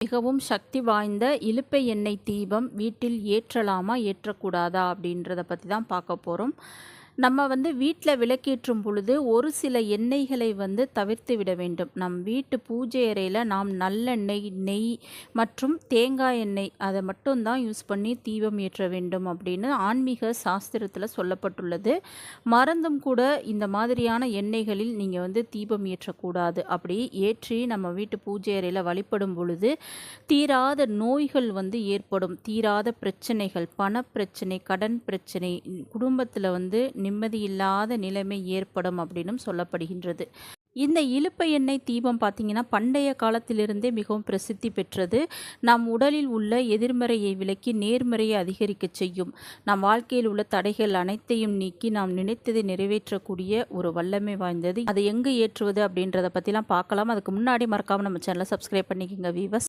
மிகவும் சக்தி வாய்ந்த இலுப்பை எண்ணெய் தீபம் வீட்டில் ஏற்றலாமா ஏற்றக்கூடாதா அப்படின்றத பற்றி தான் பார்க்க போகிறோம் நம்ம வந்து வீட்டில் விளக்கேற்றும் பொழுது ஒரு சில எண்ணெய்களை வந்து தவிர்த்து விட வேண்டும். நம் வீட்டு பூஜை அறையில் நாம் நல்லெண்ணெய் நெய் மற்றும் தேங்காய் எண்ணெய் அதை மட்டும்தான் யூஸ் பண்ணி தீபம் ஏற்ற வேண்டும் அப்படின்னு ஆன்மீக சாஸ்திரத்தில் சொல்லப்பட்டுள்ளது. மறந்தும் கூட இந்த மாதிரியான எண்ணெய்களில் நீங்கள் வந்து தீபம் ஏற்றக்கூடாது. அப்படி ஏற்றி நம்ம வீட்டு பூஜை அறையில் வழிபடும் பொழுது தீராத நோய்கள் வந்து ஏற்படும். தீராத பிரச்சனைகள் பணப்பிரச்சனை கடன் பிரச்சனை குடும்பத்தில் வந்து நிம்மதியில்லாத நிலைமை ஏற்படும் அப்படின்னும் சொல்லப்படுகின்றது. இந்த இலுப்பை எண்ணெய் தீபம் பார்த்திங்கன்னா பண்டைய காலத்திலிருந்தே மிகவும் பிரசித்தி பெற்றது. நம் உடலில் உள்ள எதிர்மறையை விலக்கி நேர்மறையை அதிகரிக்க செய்யும். நம் வாழ்க்கையில் உள்ள தடைகள் அனைத்தையும் நீக்கி நாம் நினைத்ததை நிறைவேற்றக்கூடிய ஒரு வல்லமை வாய்ந்தது. அதை எங்கே ஏற்றுவது அப்படின்றத பற்றிலாம் பார்க்கலாம். அதுக்கு முன்னாடி மறக்காமல் நம்ம சேனலை சப்ஸ்கிரைப் பண்ணிக்கோங்க வீவஸ்